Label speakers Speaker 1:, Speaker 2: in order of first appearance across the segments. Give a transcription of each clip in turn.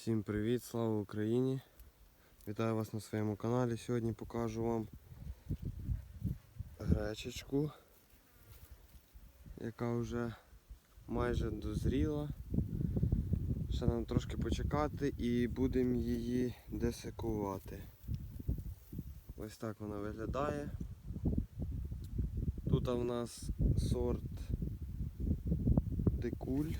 Speaker 1: Всім привіт, слава Україні! Вітаю вас на своєму каналі. Сьогодні покажу вам гречечку, яка вже майже дозріла. Ще нам трошки почекати і будемо її десикувати. Ось так вона виглядає. Тут у нас сорт декуль.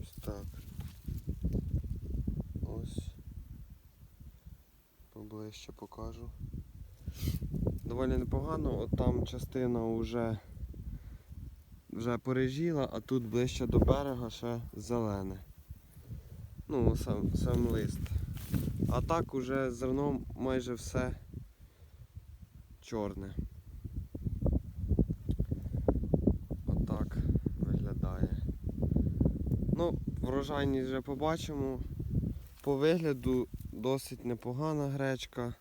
Speaker 1: Ось так. Ось. Поближче покажу. Доволі непогано, от там частина вже, вже пережіла, а тут ближче до берега ще зелене. Ну, сам, сам лист. А так уже зерно майже все чорне. Отак виглядає. Ну, врожайність вже побачимо. По вигляду досить непогана гречка.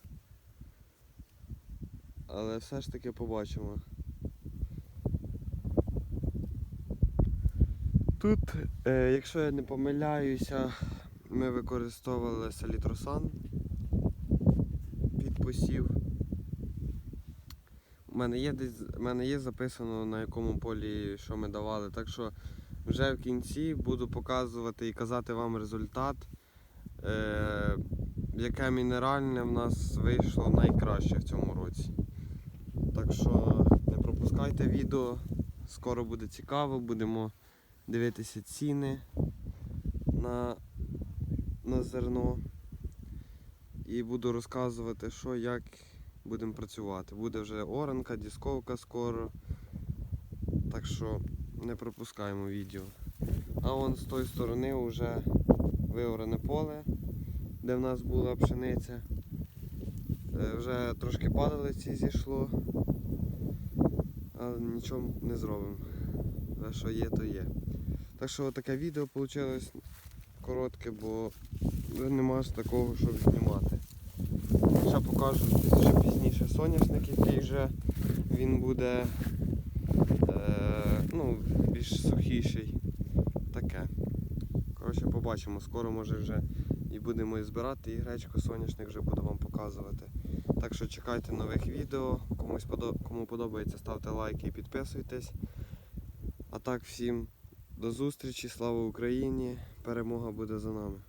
Speaker 1: Але все ж таки побачимо. Тут, е, якщо я не помиляюся, ми використовували салітросан під посів. У мене є десь у мене є записано на якому полі що ми давали. Так що вже в кінці буду показувати і казати вам результат, е, яке мінеральне в нас вийшло найкраще в цьому році. Так що не пропускайте відео, скоро буде цікаво, будемо дивитися ціни на, на зерно. І буду розказувати, що як будемо працювати. Буде вже оранка, дісковка скоро. Так що не пропускаємо відео. А вон з тої сторони вже виорене поле, де в нас була пшениця. Е, Вже трошки падалиці зійшло, але нічого не зробимо. Те, що є, то є. Так що таке відео вийшло коротке, бо нема ж такого, щоб знімати. Ще покажу ще пізніше соняшник, який вже він буде е, ну, більш сухіший. Таке. Коротше, побачимо. Скоро може вже і будемо і збирати, і гречку соняшник вже буду вам показувати. Так що чекайте нових відео. Комусь кому подобається, ставте лайки і підписуйтесь. А так всім до зустрічі, слава Україні! Перемога буде за нами.